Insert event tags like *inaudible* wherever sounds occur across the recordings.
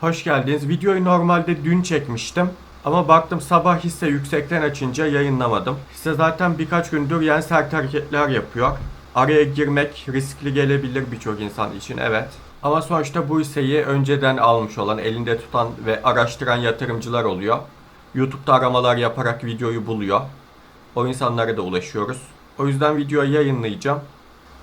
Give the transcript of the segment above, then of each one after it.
Hoş geldiniz. Videoyu normalde dün çekmiştim. Ama baktım sabah hisse yüksekten açınca yayınlamadım. Hisse zaten birkaç gündür yen sert hareketler yapıyor. Araya girmek riskli gelebilir birçok insan için evet. Ama sonuçta bu hisseyi önceden almış olan, elinde tutan ve araştıran yatırımcılar oluyor. YouTube'da aramalar yaparak videoyu buluyor. O insanlara da ulaşıyoruz. O yüzden videoyu yayınlayacağım.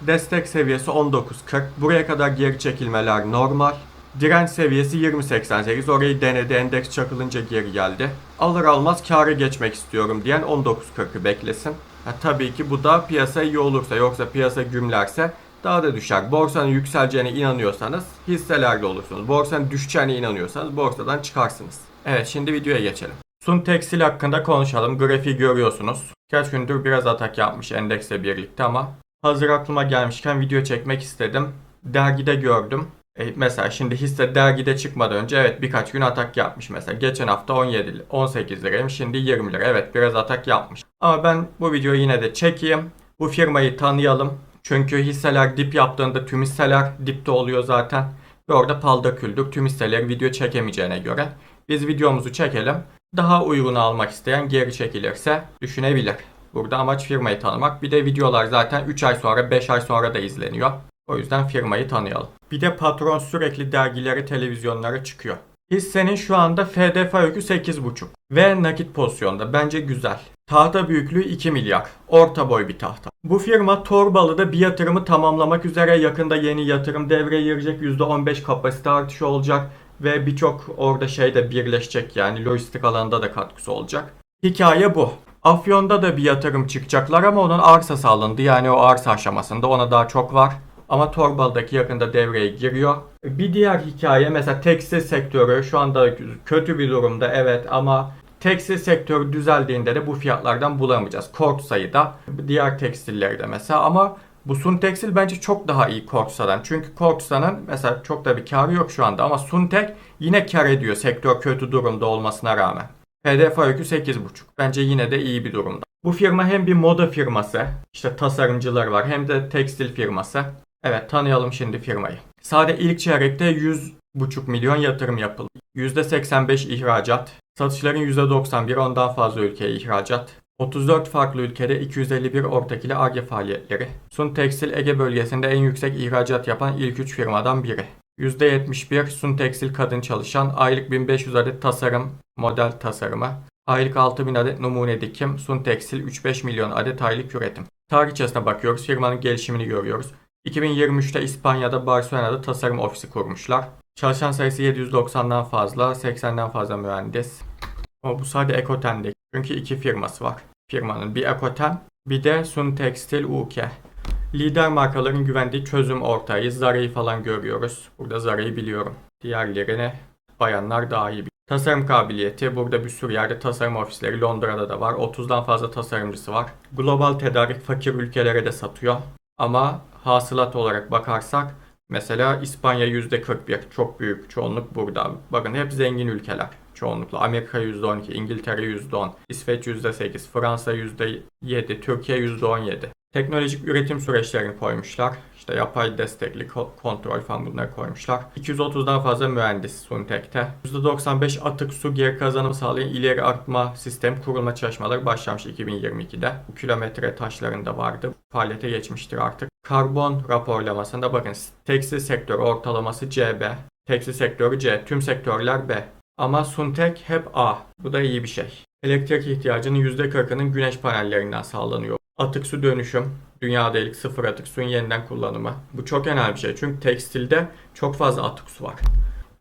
Destek seviyesi 19.40. Buraya kadar geri çekilmeler normal. Direnç seviyesi 20.88. Orayı denedi. Endeks çakılınca geri geldi. Alır almaz kâra geçmek istiyorum diyen 19.40'ı beklesin. Ha, tabii ki bu da piyasa iyi olursa yoksa piyasa gümlerse daha da düşer. Borsanın yükseleceğine inanıyorsanız hisselerde olursunuz. Borsanın düşeceğine inanıyorsanız borsadan çıkarsınız. Evet şimdi videoya geçelim. Sun Tekstil hakkında konuşalım. Grafiği görüyorsunuz. Kaç gündür biraz atak yapmış endeksle birlikte ama hazır aklıma gelmişken video çekmek istedim. Dergide gördüm. E, mesela şimdi hisse dergide çıkmadan önce evet birkaç gün atak yapmış mesela. Geçen hafta 17 li- 18 liraymış şimdi 20 lira. Evet biraz atak yapmış. Ama ben bu videoyu yine de çekeyim. Bu firmayı tanıyalım. Çünkü hisseler dip yaptığında tüm hisseler dipte oluyor zaten. Ve orada palda küldük. Tüm hisseleri video çekemeyeceğine göre. Biz videomuzu çekelim. Daha uygun almak isteyen geri çekilirse düşünebilir. Burada amaç firmayı tanımak. Bir de videolar zaten 3 ay sonra 5 ay sonra da izleniyor. O yüzden firmayı tanıyalım. Bir de patron sürekli dergileri, televizyonlara çıkıyor. Hissenin şu anda FDF yükü 8.5 ve nakit pozisyonda. Bence güzel. Tahta büyüklüğü 2 milyar. Orta boy bir tahta. Bu firma Torbalı'da bir yatırımı tamamlamak üzere yakında yeni yatırım devreye girecek. %15 kapasite artışı olacak ve birçok orada şeyde birleşecek yani lojistik alanında da katkısı olacak. Hikaye bu. Afyon'da da bir yatırım çıkacaklar ama onun arsası alındı. Yani o arsa aşamasında ona daha çok var. Ama Torbalı'daki yakında devreye giriyor. Bir diğer hikaye mesela tekstil sektörü şu anda kötü bir durumda evet ama tekstil sektörü düzeldiğinde de bu fiyatlardan bulamayacağız. Kort sayıda diğer tekstilleri de mesela ama bu Sun Tekstil bence çok daha iyi Korksa'dan. Çünkü Korksa'nın mesela çok da bir karı yok şu anda ama Suntek yine kar ediyor sektör kötü durumda olmasına rağmen. PDF yükü 8.5. Bence yine de iyi bir durumda. Bu firma hem bir moda firması, işte tasarımcılar var hem de tekstil firması. Evet tanıyalım şimdi firmayı. Sade ilk çeyrekte 100,5 milyon yatırım yapıldı. %85 ihracat, satışların %91 ondan fazla ülkeye ihracat. 34 farklı ülkede 251 ortakili ARGE faaliyetleri. Sun Tekstil Ege bölgesinde en yüksek ihracat yapan ilk 3 firmadan biri. %71 Sun Tekstil kadın çalışan, aylık 1500 adet tasarım, model tasarımı, aylık 6000 adet numune dikim, Sun Tekstil 3-5 milyon adet aylık üretim. Tarihçesine bakıyoruz, firmanın gelişimini görüyoruz. 2023'te İspanya'da Barcelona'da tasarım ofisi kurmuşlar. Çalışan sayısı 790'dan fazla, 80'den fazla mühendis. Ama bu sadece Ekoten'de. Çünkü iki firması var. Firmanın bir Ekoten, bir de Sun Tekstil UK. Lider markaların güvendiği çözüm ortağıyı Zara'yı falan görüyoruz. Burada Zara'yı biliyorum. Diğerlerini bayanlar daha iyi biliyor. Tasarım kabiliyeti. Burada bir sürü yerde tasarım ofisleri. Londra'da da var. 30'dan fazla tasarımcısı var. Global tedarik fakir ülkelere de satıyor. Ama hasılat olarak bakarsak mesela İspanya %41 çok büyük çoğunluk burada. Bakın hep zengin ülkeler çoğunlukla. Amerika %12, İngiltere %10, İsveç %8, Fransa %7, Türkiye %17. Teknolojik üretim süreçlerini koymuşlar. İşte yapay destekli ko- kontrol falan bunları koymuşlar. 230'dan fazla mühendis Suntek'te. %95 atık su geri kazanımı sağlayan ileri artma sistem kurulma çalışmaları başlamış 2022'de. Bu kilometre taşlarında vardı. Faaliyete geçmiştir artık. Karbon raporlamasında bakın tekstil sektörü ortalaması CB. Tekstil sektörü C. Tüm sektörler B. Ama Suntek hep A. Bu da iyi bir şey. Elektrik ihtiyacının %40'ının güneş panellerinden sağlanıyor. Atık su dönüşüm, dünyada ilk sıfır atık suyun yeniden kullanımı. Bu çok önemli bir şey çünkü tekstilde çok fazla atık su var.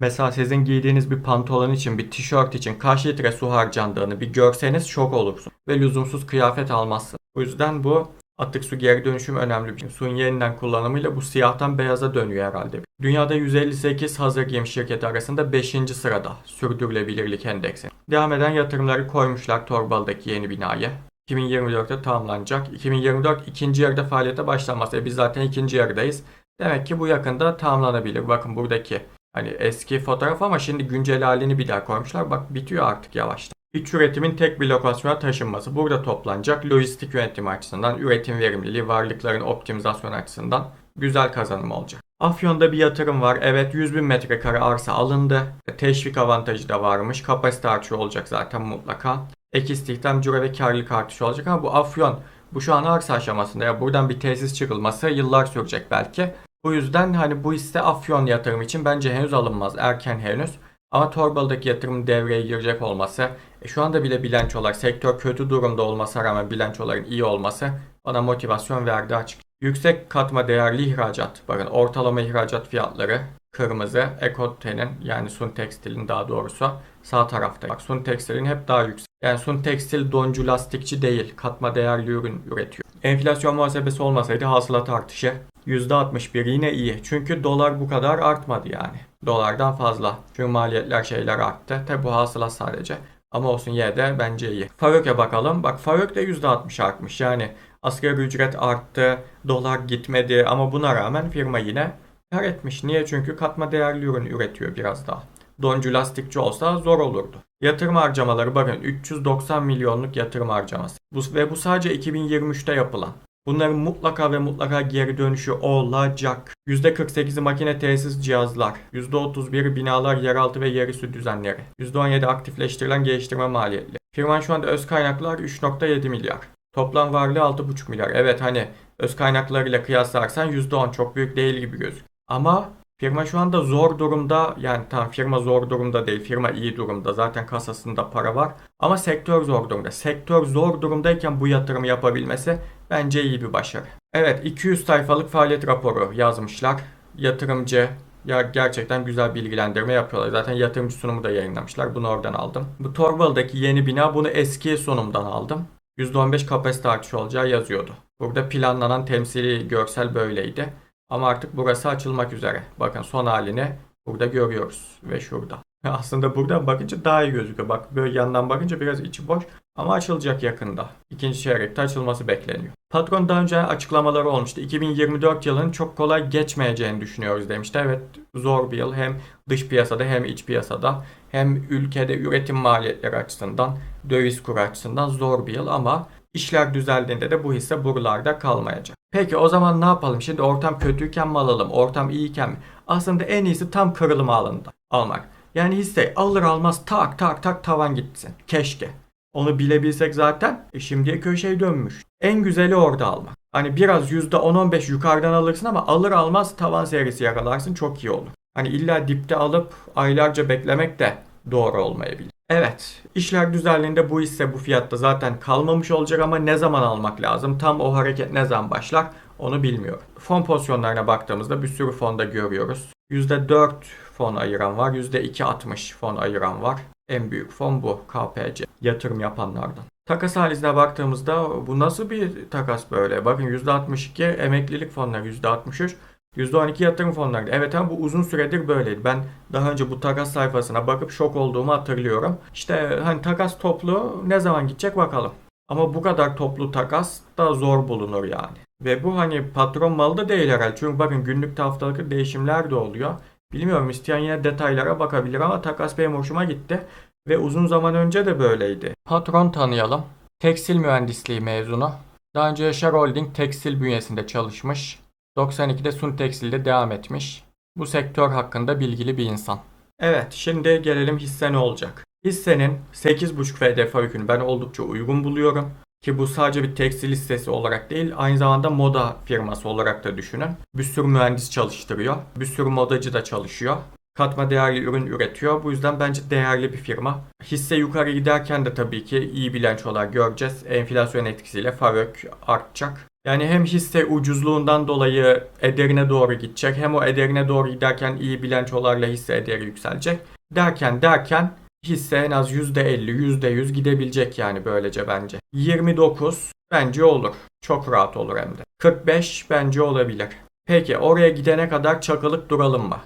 Mesela sizin giydiğiniz bir pantolon için, bir tişört için kaç litre su harcandığını bir görseniz şok olursun. Ve lüzumsuz kıyafet almazsın. O yüzden bu atık su geri dönüşüm önemli bir şey. Suyun yeniden kullanımıyla bu siyahtan beyaza dönüyor herhalde. Dünyada 158 hazır giyim şirketi arasında 5. sırada sürdürülebilirlik endeksi. Devam eden yatırımları koymuşlar Torbalı'daki yeni binaya. 2024'te tamamlanacak. 2024 ikinci yarıda faaliyete başlanmaz. E biz zaten ikinci yarıdayız. Demek ki bu yakında tamamlanabilir. Bakın buradaki hani eski fotoğraf ama şimdi güncel halini bir daha koymuşlar. Bak bitiyor artık yavaştan. İç üretimin tek bir lokasyona taşınması burada toplanacak. Lojistik yönetimi açısından, üretim verimliliği, varlıkların optimizasyonu açısından güzel kazanım olacak. Afyon'da bir yatırım var. Evet 100 bin metrekare arsa alındı. Teşvik avantajı da varmış. Kapasite artışı olacak zaten mutlaka. Ek istihdam, ciro ve karlılık artışı olacak ama bu Afyon bu şu an arsa aşamasında. Ya buradan bir tesis çıkılması yıllar sürecek belki. Bu yüzden hani bu hisse Afyon yatırım için bence henüz alınmaz. Erken henüz. Ama Torbalı'daki yatırım devreye girecek olması, e, şu anda bile bilançolar, sektör kötü durumda olmasına rağmen bilançoların iyi olması bana motivasyon verdi açık. Yüksek katma değerli ihracat, bakın ortalama ihracat fiyatları kırmızı, Ekoten'in yani Sun Tekstil'in daha doğrusu sağ tarafta. Bak Sun Tekstil'in hep daha yüksek. Yani Sun Tekstil doncu lastikçi değil, katma değerli ürün üretiyor. Enflasyon muhasebesi olmasaydı hasılat artışı %61 yine iyi. Çünkü dolar bu kadar artmadı yani. Dolardan fazla. Çünkü maliyetler şeyler arttı. Tabi bu hasılat sadece. Ama olsun yine de bence iyi. Farök'e bakalım. Bak Farök de %60 artmış. Yani asgari ücret arttı. Dolar gitmedi. Ama buna rağmen firma yine kar etmiş. Niye? Çünkü katma değerli ürün üretiyor biraz daha. Doncu lastikçi olsa zor olurdu. Yatırım harcamaları bakın 390 milyonluk yatırım harcaması. Bu, ve bu sadece 2023'te yapılan. Bunların mutlaka ve mutlaka geri dönüşü olacak. %48'i makine tesis cihazlar. %31'i binalar yeraltı ve yerüstü düzenleri. %17 aktifleştirilen geliştirme maliyetleri. Firman şu anda öz kaynaklar 3.7 milyar. Toplam varlığı 6.5 milyar. Evet hani öz kaynaklarıyla kıyaslarsan %10 çok büyük değil gibi gözüküyor. Ama firma şu anda zor durumda. Yani tam firma zor durumda değil. Firma iyi durumda. Zaten kasasında para var. Ama sektör zor durumda. Sektör zor durumdayken bu yatırımı yapabilmesi bence iyi bir başarı. Evet 200 sayfalık faaliyet raporu yazmışlar. Yatırımcı ya gerçekten güzel bilgilendirme yapıyorlar. Zaten yatırımcı sunumu da yayınlamışlar. Bunu oradan aldım. Bu Torbalı'daki yeni bina bunu eski sunumdan aldım. %15 kapasite artışı olacağı yazıyordu. Burada planlanan temsili görsel böyleydi. Ama artık burası açılmak üzere. Bakın son halini burada görüyoruz ve şurada. *laughs* Aslında buradan bakınca daha iyi gözüküyor. Bak böyle yandan bakınca biraz içi boş ama açılacak yakında. İkinci çeyrekte açılması bekleniyor. Patron daha önce açıklamaları olmuştu. 2024 yılının çok kolay geçmeyeceğini düşünüyoruz demişti. Evet zor bir yıl hem dış piyasada hem iç piyasada hem ülkede üretim maliyetleri açısından döviz kuru açısından zor bir yıl ama işler düzeldiğinde de bu hisse buralarda kalmayacak. Peki o zaman ne yapalım? Şimdi ortam kötüyken mi alalım? Ortam iyiyken mi? Aslında en iyisi tam kırılım alında almak. Yani hisse alır almaz tak tak tak tavan gitsin. Keşke. Onu bilebilsek zaten e şimdiye köşeye dönmüş. En güzeli orada almak. Hani biraz %10-15 yukarıdan alırsın ama alır almaz tavan serisi yakalarsın çok iyi olur. Hani illa dipte alıp aylarca beklemek de doğru olmayabilir. Evet, işler düzeldiğinde bu hisse bu fiyatta zaten kalmamış olacak ama ne zaman almak lazım? Tam o hareket ne zaman başlar? Onu bilmiyorum. Fon pozisyonlarına baktığımızda bir sürü fonda görüyoruz. %4 fon ayıran var, %2.60 fon ayıran var. En büyük fon bu KPC. Yatırım yapanlardan. Takas analizine baktığımızda bu nasıl bir takas böyle? Bakın %62 emeklilik fonları %63. %12 yatırım fonları. Evet ama bu uzun süredir böyleydi. Ben daha önce bu takas sayfasına bakıp şok olduğumu hatırlıyorum. İşte hani takas toplu ne zaman gidecek bakalım. Ama bu kadar toplu takas da zor bulunur yani. Ve bu hani patron malı da değil herhalde. Çünkü bakın günlük haftalık değişimler de oluyor. Bilmiyorum isteyen yine detaylara bakabilir ama takas benim hoşuma gitti. Ve uzun zaman önce de böyleydi. Patron tanıyalım. Tekstil mühendisliği mezunu. Daha önce Yaşar Holding tekstil bünyesinde çalışmış. 92'de Sun Tekstil'de devam etmiş. Bu sektör hakkında bilgili bir insan. Evet, şimdi gelelim hisse ne olacak? Hissenin 8.5 FDF yükünü ben oldukça uygun buluyorum. Ki bu sadece bir tekstil listesi olarak değil, aynı zamanda moda firması olarak da düşünün. Bir sürü mühendis çalıştırıyor. Bir sürü modacı da çalışıyor. Katma değerli ürün üretiyor. Bu yüzden bence değerli bir firma. Hisse yukarı giderken de tabii ki iyi bilançolar göreceğiz. Enflasyon etkisiyle Farök artacak. Yani hem hisse ucuzluğundan dolayı ederine doğru gidecek hem o ederine doğru giderken iyi bilançolarla hisse ederi yükselecek. Derken derken hisse en az %50, %100 gidebilecek yani böylece bence. 29 bence olur. Çok rahat olur hem de. 45 bence olabilir. Peki oraya gidene kadar çakılıp duralım mı?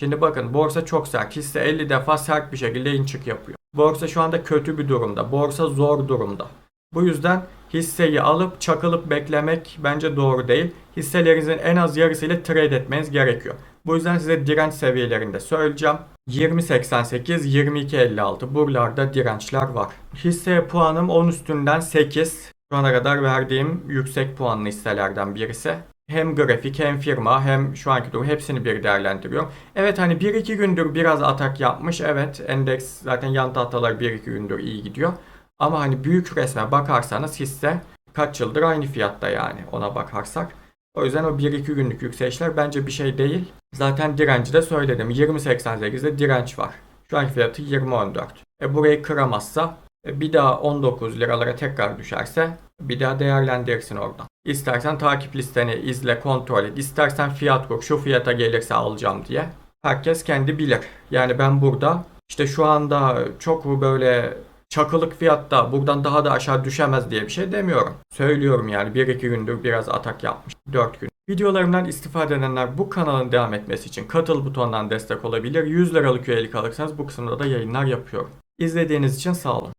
Şimdi bakın borsa çok sert. Hisse 50 defa sert bir şekilde in çık yapıyor. Borsa şu anda kötü bir durumda. Borsa zor durumda. Bu yüzden hisseyi alıp çakılıp beklemek bence doğru değil. Hisselerinizin en az yarısıyla trade etmeniz gerekiyor. Bu yüzden size direnç seviyelerinde söyleyeceğim. 20.88, 22.56 buralarda dirençler var. Hisseye puanım 10 üstünden 8. Şu ana kadar verdiğim yüksek puanlı hisselerden birisi. Hem grafik hem firma hem şu anki durum hepsini bir değerlendiriyorum. Evet hani 1-2 gündür biraz atak yapmış. Evet endeks zaten yan tahtalar 1-2 gündür iyi gidiyor. Ama hani büyük resme bakarsanız hisse kaç yıldır aynı fiyatta yani ona bakarsak. O yüzden o 1-2 günlük yükselişler bence bir şey değil. Zaten direnci de söyledim. 20.88'de direnç var. Şu an fiyatı 20.14. E burayı kıramazsa e, bir daha 19 liralara tekrar düşerse bir daha değerlendirirsin oradan. İstersen takip listeni izle, kontrol et. İstersen fiyat kur, şu fiyata gelirse alacağım diye. Herkes kendi bilir. Yani ben burada işte şu anda çok böyle çakılık fiyatta buradan daha da aşağı düşemez diye bir şey demiyorum. Söylüyorum yani 1-2 gündür biraz atak yapmış. 4 gün. Videolarımdan istifade edenler bu kanalın devam etmesi için katıl butonundan destek olabilir. 100 liralık üyelik alırsanız bu kısımda da yayınlar yapıyorum. İzlediğiniz için sağ olun.